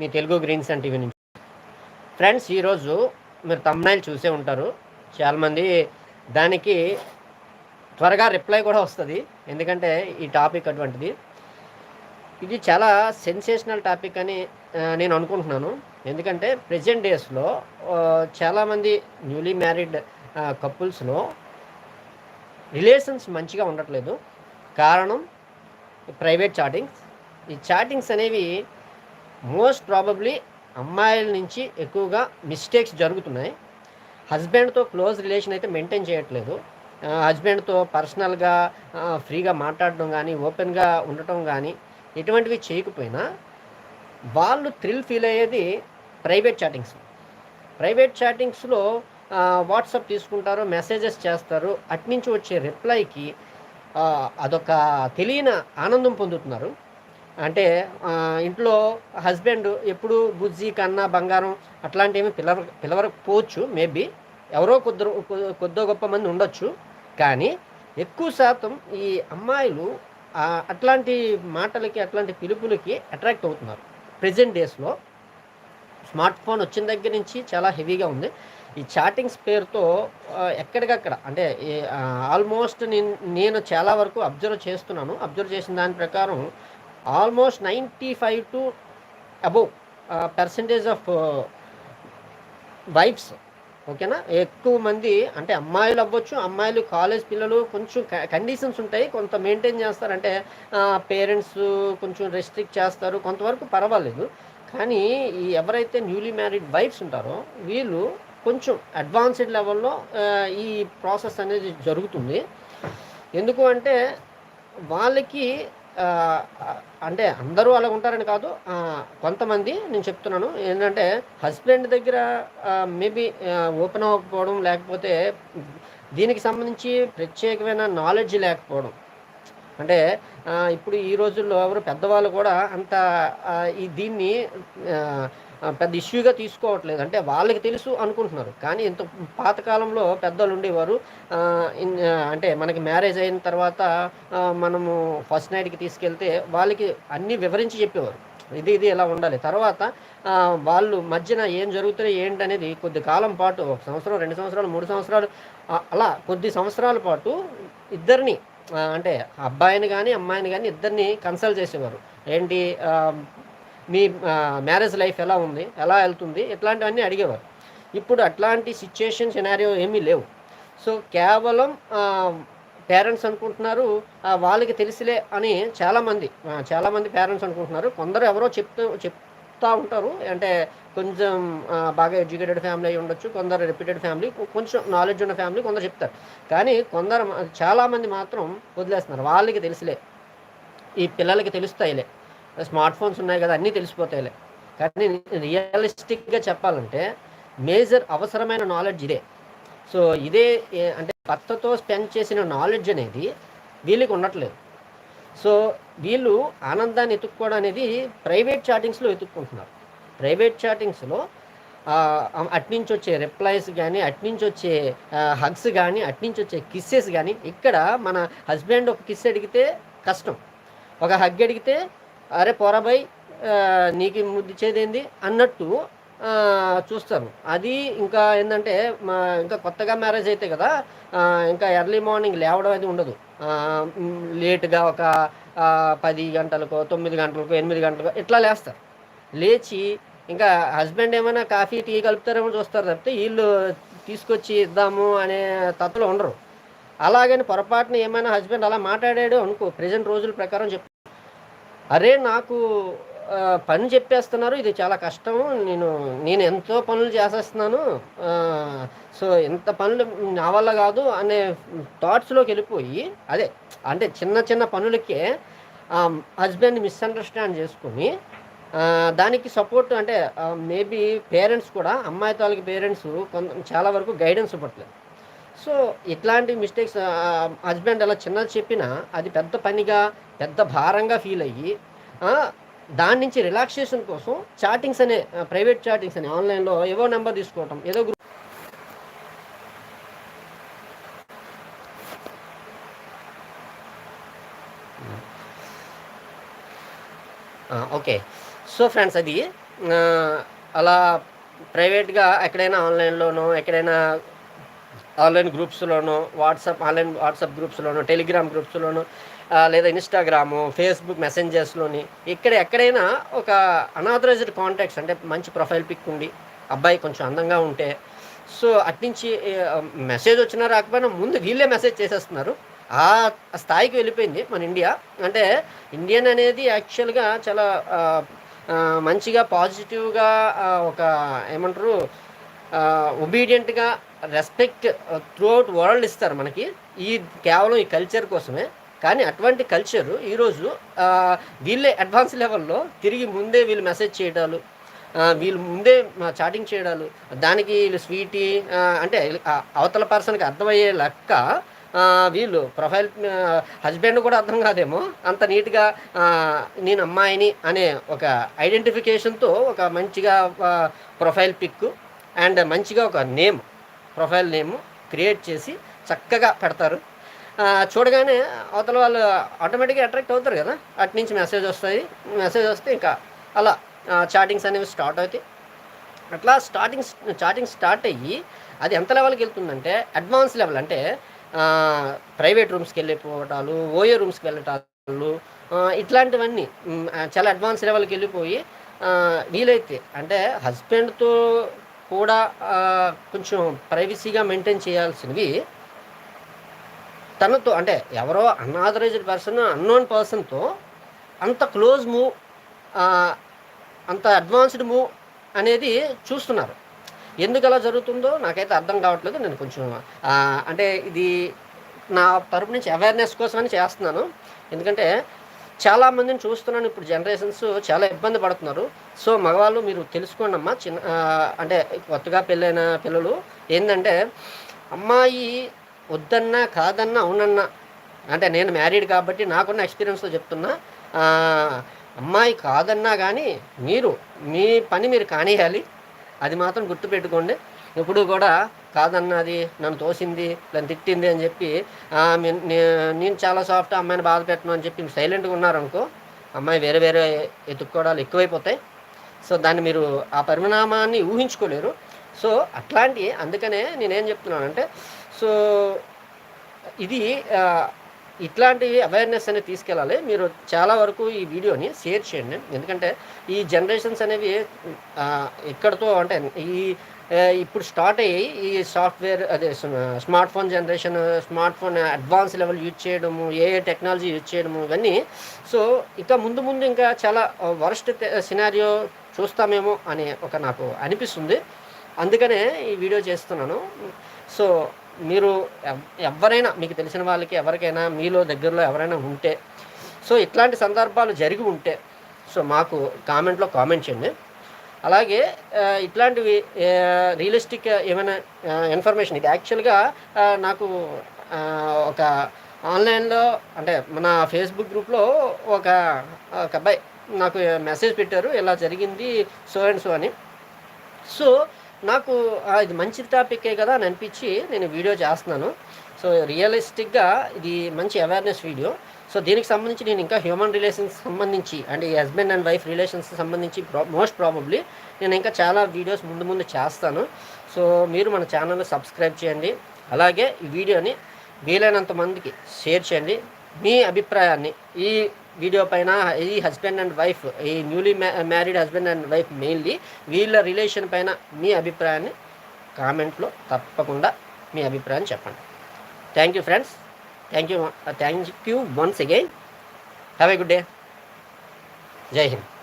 మీ Telugu green sun TV నుంచి. Friends ఈరోజు మీరు తమ్నాయిల్ చూసే ఉంటారు. చాలామంది దానికి త్వరగా రిప్లై కూడా వస్తుంది. ఎందుకంటే ఈ టాపిక్ అటువంటిది. ఇది చాలా సెన్సేషనల్ టాపిక్ అని నేను అనుకుంటున్నాను. ఎందుకంటే ప్రజెంట్ డేస్లో చాలామంది న్యూలీ మ్యారీడ్ కపుల్స్లో రిలేషన్స్ మంచిగా ఉండట్లేదు. కారణం ప్రైవేట్ చాటింగ్స్. ఈ చాటింగ్స్ అనేవి మోస్ట్ ప్రాబబ్లీ అమ్మాయిల నుంచి ఎక్కువగా మిస్టేక్స్ జరుగుతున్నాయి. హస్బెండ్తో క్లోజ్ రిలేషన్ అయితే మెయింటైన్ చేయట్లేదు. హస్బెండ్తో పర్సనల్గా ఫ్రీగా మాట్లాడడం కానీ ఓపెన్గా ఉండటం కానీ ఎటువంటివి చేయకపోయినా వాళ్ళు థ్రిల్ ఫీల్ అయ్యేది ప్రైవేట్ చాటింగ్స్. ప్రైవేట్ చాటింగ్స్లో వాట్సాప్ తీసుకుంటారు మెసేజెస్ చేస్తారు. అట్నుంచి వచ్చే రిప్లైకి అదొక తెలియని ఆనందం పొందుతున్నారు. అంటే ఇంట్లో హస్బెండ్ ఎప్పుడు బుజ్జి కన్నా బంగారం అట్లాంటివి పిలవ పిలవకపోవచ్చు. మేబీ ఎవరో కొద్ది కొద్దో గొప్ప మంది ఉండొచ్చు. కానీ ఎక్కువ శాతం ఈ అమ్మాయిలు అట్లాంటి మాటలకి అట్లాంటి పిలుపులకి అట్రాక్ట్ అవుతున్నారు. ప్రజెంట్ డేస్లో స్మార్ట్ ఫోన్ వచ్చిన దగ్గర నుంచి చాలా హెవీగా ఉంది. ఈ చాటింగ్స్ పేరుతో ఎక్కడికక్కడ అంటే ఆల్మోస్ట్ నేను నేను చాలా వరకు అబ్జర్వ్ చేస్తున్నాను. అబ్జర్వ్ చేసిన దాని ప్రకారం almost ninety five to above percentage of wives ఓకేనా? ఎక్కువ మంది అంటే అమ్మాయిలు అవ్వచ్చు అమ్మాయిలు కాలేజ్ పిల్లలు కొంచెం కండిషన్స్ ఉంటాయి. కొంత మెయింటైన్ చేస్తారంటే పేరెంట్స్ కొంచెం రెస్ట్రిక్ట్ చేస్తారు. కొంతవరకు పర్వాలేదు. కానీ ఈ ఎవరైతే న్యూలీ మ్యారీడ్ వైఫ్స్ ఉంటారో వీళ్ళు కొంచెం అడ్వాన్స్డ్ లెవెల్లో ఈ ప్రాసెస్ అనేది జరుగుతుంది. ఎందుకు అంటే వాళ్ళకి అంటే అందరూ అలా ఉంటారని కాదు కొంతమంది నేను చెప్తున్నాను. ఏంటంటే హస్బెండ్ దగ్గర మేబీ ఓపెన్ అవ్వకపోవడం లేకపోతే దీనికి సంబంధించి ప్రత్యేకమైన నాలెడ్జ్ లేకపోవడం. అంటే ఇప్పుడు ఈ రోజుల్లో ఎవరు పెద్దవాళ్ళు కూడా అంత ఈ దీన్ని పెద్ద ఇష్యూగా తీసుకోవట్లేదు. అంటే వాళ్ళకి తెలుసు అనుకుంటున్నారు. కానీ ఇంత పాతకాలంలో పెద్దలు ఉండేవారు. ఇన్- అంటే మనకి మ్యారేజ్ అయిన తర్వాత మనము ఫస్ట్ నైట్కి తీసుకెళ్తే వాళ్ళకి అన్నీ వివరించి చెప్పేవారు. ఇది ఇది ఇలా ఉండాలి? తర్వాత వాళ్ళు మధ్యన ఏం జరుగుతున్నాయి ఏంటనేది కొద్ది కాలం పాటు ఒక సంవత్సరం రెండు సంవత్సరాలు మూడు సంవత్సరాలు అలా కొద్ది సంవత్సరాల పాటు ఇద్దరిని అంటే అబ్బాయిని కానీ అమ్మాయిని కానీ ఇద్దరిని కన్సల్ట్ చేసేవారు. ఏంటి? మీ మ్యారేజ్ లైఫ్ ఎలా ఉంది ఎలా వెళ్తుంది ఇట్లాంటివన్నీ అడిగేవారు. ఇప్పుడు అట్లాంటి సిచ్యుయేషన్ సినారియో ఏమీ లేవు. సో కేవలం పేరెంట్స్ అనుకుంటున్నారు వాళ్ళకి తెలిసిలే అని చాలామంది చాలామంది పేరెంట్స్ అనుకుంటున్నారు. కొందరు ఎవరో చెప్తూ చెప్తా ఉంటారు. అంటే కొంచెం బాగా ఎడ్యుకేటెడ్ ఫ్యామిలీ అయి ఉండొచ్చు కొందరు రిపీటెడ్ ఫ్యామిలీ కొంచెం నాలెడ్జ్ ఉన్న ఫ్యామిలీ కొందరు చెప్తారు. కానీ కొందరు చాలామంది మాత్రం వదిలేస్తున్నారు. వాళ్ళకి తెలిసిలే. ఈ పిల్లలకి తెలుస్తాయిలే. స్మార్ట్ ఫోన్స్ ఉన్నాయి కదా అన్నీ తెలిసిపోతాయిలే. కానీ రియలిస్టిక్గా చెప్పాలంటే మేజర్ అవసరమైన నాలెడ్జ్ ఇదే. సో ఇదే అంటే భర్తతో స్పెండ్ చేసిన నాలెడ్జ్ అనేది వీళ్ళకి ఉండట్లేదు. సో వీళ్ళు ఆనందాన్ని ఎత్తుక్కోవడం అనేది ప్రైవేట్ చాటింగ్స్లో ఎత్తుక్కుంటున్నారు ప్రైవేట్ చాటింగ్స్లో అట్నుంచి వచ్చే రిప్లైస్ కానీ అట్నుంచి వచ్చే హగ్స్ కానీ అట్నుంచి వచ్చే కిస్సెస్ కానీ ఇక్కడ మన హస్బెండ్ ఒక కిస్ అడిగితే కష్టం. ఒక హగ్ అడిగితే అరే పోరాబాయ్ నీకు ముద్దిచ్చేదేంది? అన్నట్టు చూస్తారు. అది ఇంకా ఏంటంటే మా ఇంకా కొత్తగా మ్యారేజ్ అయితే కదా ఇంకా ఎర్లీ మార్నింగ్ లేవడం అది ఉండదు. లేట్గా లేటుగా ఒక పది గంటలకో తొమ్మిది గంటలకో ఎనిమిది గంటలకో ఇట్లా లేస్తారు. లేచి ఇంకా హస్బెండ్ ఏమైనా కాఫీ టీ కలుపుతారేమో చూస్తారు తప్పితే వీళ్ళు తీసుకొచ్చి ఇద్దాము అనే తత్తులు ఉండరు. అలాగని పొరపాటున ఏమైనా హస్బెండ్ అలా మాట్లాడాడు అనుకో ప్రజెంట్ రోజుల ప్రకారం చెప్ అరే నాకు పని చెప్పేస్తున్నారు ఇది చాలా కష్టం నేను నేను ఎంతో పనులు చేసేస్తున్నాను సో ఎంత పనులు నా వల్ల కాదు అనే థాట్స్లోకి వెళ్ళిపోయి అదే అంటే చిన్న చిన్న పనులకే హస్బెండ్ మిస్అండర్స్టాండ్ చేసుకుని దానికి సపోర్ట్ అంటే మేబీ పేరెంట్స్ కూడా అమ్మాయి తాలూకు పేరెంట్స్ కొంత చాలా వరకు గైడెన్స్ ఇవ్వట్లేదు. సో ఇట్లాంటి మిస్టేక్స్ హస్బెండ్ అలా చిన్నది చెప్పినా అది పెద్ద పనిగా పెద్ద భారంగా ఫీల్ అయ్యి దాని నుంచి రిలాక్సేషన్ కోసం చాటింగ్స్ అనే ప్రైవేట్ చాటింగ్స్ అని ఆన్లైన్లో ఏవో నెంబర్ తీసుకోవటం ఏదో గ్రూప్ ఓకే. సో ఫ్రెండ్స్ అది అలా ప్రైవేట్గా ఎక్కడైనా ఆన్లైన్లోనో ఎక్కడైనా ఆన్లైన్ గ్రూప్స్లోనో వాట్సాప్ ఆన్లైన్ వాట్సాప్ గ్రూప్స్లోనో టెలిగ్రామ్ గ్రూప్స్లోనో లేదా ఇన్స్టాగ్రాము ఫేస్బుక్ మెసెంజర్స్లోని ఇక్కడ ఎక్కడైనా ఒక అనాథరైజ్డ్ కాంటాక్ట్స్ అంటే మంచి ప్రొఫైల్ పిక్ ఉండి అబ్బాయి కొంచెం అందంగా ఉంటే సో అట్నుంచి మెసేజ్ వచ్చినా రాకపోయినా ముందు వీళ్ళే మెసేజ్ చేసేస్తున్నారు. ఆ స్థాయికి వెళ్ళిపోయింది మన ఇండియా. అంటే ఇండియన్ అనేది యాక్చువల్గా చాలా మంచిగా పాజిటివ్గా ఒక ఏమంటారు ఒబీడియంట్గా రెస్పెక్ట్ త్రూఅవుట్ వరల్డ్ ఇస్తారు మనకి. ఈ కేవలం ఈ కల్చర్ కోసమే. కానీ అటువంటి కల్చరు ఈరోజు వీళ్ళే అడ్వాన్స్ లెవెల్లో తిరిగి ముందే వీళ్ళు మెసేజ్ చేయడాలు వీళ్ళు ముందే చాటింగ్ చేయడాలు దానికి వీళ్ళు స్వీటీ అంటే అవతల పర్సన్కి అర్థమయ్యే లెక్క వీళ్ళు ప్రొఫైల్ హస్బెండ్ కూడా అర్థం కాదేమో. అంత నీట్గా నేను అమ్మాయిని అనే ఒక ఐడెంటిఫికేషన్తో ఒక మంచిగా ప్రొఫైల్ పిక్ అండ్ మంచిగా ఒక నేమ్ ప్రొఫైల్ నేమ్ క్రియేట్ చేసి చక్కగా పెడతారు. చూడగానే అవతల వాళ్ళు ఆటోమేటిక్గా అట్రాక్ట్ అవుతారు కదా. అటు నుంచి మెసేజ్ వస్తాయి మెసేజ్ వస్తే ఇంకా అలా చాటింగ్స్ అనేవి స్టార్ట్ అవుతాయి. అట్లా స్టార్టింగ్ చాటింగ్ స్టార్ట్ అయ్యి అది ఎంత లెవెల్కి వెళ్తుందంటే అడ్వాన్స్ లెవెల్ అంటే ప్రైవేట్ రూమ్స్కి వెళ్ళిపోవటాలు ఓయో రూమ్స్కి వెళ్ళటాలు ఇట్లాంటివన్నీ చాలా అడ్వాన్స్ లెవెల్కి వెళ్ళిపోయి వీలైతే అంటే హస్బెండ్తో కూడా కొంచెం ప్రైవసీగా మెయింటైన్ చేయాల్సినవి తనతో అంటే ఎవరో అన్ఆథరైజ్డ్ పర్సన్ అన్నోన్ పర్సన్తో అంత క్లోజ్ మూవ్ అంత అడ్వాన్స్డ్ మూవ్ అనేది చూస్తున్నారు. ఎందుకు అలా జరుగుతుందో నాకైతే అర్థం కావట్లేదు. నేను కొంచెం అంటే ఇది నా తరపు నుంచి అవేర్నెస్ కోసమని చేస్తున్నాను. ఎందుకంటే చాలామందిని చూస్తున్నాను. ఇప్పుడు జనరేషన్స్ చాలా ఇబ్బంది పడుతున్నారు. సో మగవాళ్ళు మీరు తెలుసుకోండి అమ్మా చిన్న అంటే కొత్తగా పెళ్ళైన పిల్లలు ఏంటంటే అమ్మాయి వద్దన్నా కాదన్నా అవునన్నా. అంటే నేను మ్యారీడ్ కాబట్టి నాకున్న ఎక్స్పీరియన్స్తో చెప్తున్నా. అమ్మాయి కాదన్నా కానీ మీరు మీ పని మీరు కానియాలి అది మాత్రం గుర్తుపెట్టుకోండి. ఇప్పుడు కూడా కాదన్నది నన్ను తోసింది నన్ను తిట్టింది అని చెప్పి నేను చాలా సాఫ్ట్ అమ్మాయిని బాధ పెట్టను అని చెప్పి సైలెంట్గా ఉన్నారనుకో అమ్మాయి వేరే వేరే ఎత్తుక్కోవడాలు ఎక్కువైపోతాయి. సో దాన్ని మీరు ఆ పరిణామాన్ని ఊహించుకోలేరు. సో అట్లాంటి అందుకనే నేనేం చెప్తున్నానంటే సో ఇది ఇట్లాంటి అవేర్నెస్ అనేది తీసుకెళ్ళాలి. మీరు చాలా వరకు ఈ వీడియోని షేర్ చేయండి. ఎందుకంటే ఈ జనరేషన్స్ అనేవి ఎక్కడితో అంటే ఈ ఇప్పుడు స్టార్ట్ అయ్యి ఈ సాఫ్ట్వేర్ అదే smart phone generation smart phone advance level use చేయడము ఏ టెక్నాలజీ యూజ్ చేయడము ఇవన్నీ. సో ఇంకా ముందు ముందు ఇంకా చాలా వరస్ట్ సినారియో చూస్తామేమో అని ఒక నాకు అనిపిస్తుంది. అందుకనే ఈ వీడియో చేస్తున్నాను. సో మీరు ఎవరైనా మీకు తెలిసిన వాళ్ళకి ఎవరికైనా మీలో దగ్గరలో ఎవరైనా ఉంటే సో ఇట్లాంటి సందర్భాలు జరిగి ఉంటే సో మాకు కామెంట్లో కామెంట్ చేయండి. అలాగే ఇట్లాంటివి రియలిస్టిక్ ఏమైనా ఇన్ఫర్మేషన్ ఇది యాక్చువల్గా నాకు ఒక ఆన్లైన్లో అంటే మన ఫేస్బుక్ గ్రూప్లో ఒక ఒక అబ్బాయి నాకు మెసేజ్ పెట్టారు ఇలా జరిగింది సో అండ్ సో అని. సో నాకు ఇది మంచి టాపికే కదా అని అనిపించి నేను వీడియో చేస్తున్నాను. సో రియలిస్టిక్గా ఇది మంచి అవేర్నెస్ వీడియో సో దీనికి సంబంధించి నేను ఇంకా హ్యూమన్ రిలేషన్స్ సంబంధించి అండ్ ఈ హస్బెండ్ అండ్ వైఫ్ రిలేషన్స్ సంబంధించి మోస్ట్ ప్రాబబ్లీ నేను ఇంకా చాలా వీడియోస్ ముందు ముందు చేస్తాను. సో మీరు మన ఛానల్ని సబ్స్క్రైబ్ చేయండి. అలాగే ఈ వీడియోని వీలైనంత మందికి షేర్ చేయండి. మీ అభిప్రాయాన్ని ఈ వీడియో పైన ఈ హస్బెండ్ అండ్ వైఫ్ ఈ newly married husband and wife mainly వీళ్ళ రిలేషన్ పైన మీ అభిప్రాయాన్ని కామెంట్లో తప్పకుండా మీ అభిప్రాయాన్ని చెప్పండి. Thank you friends. thank you uh, thank you once again. Have a good day. Jai hind.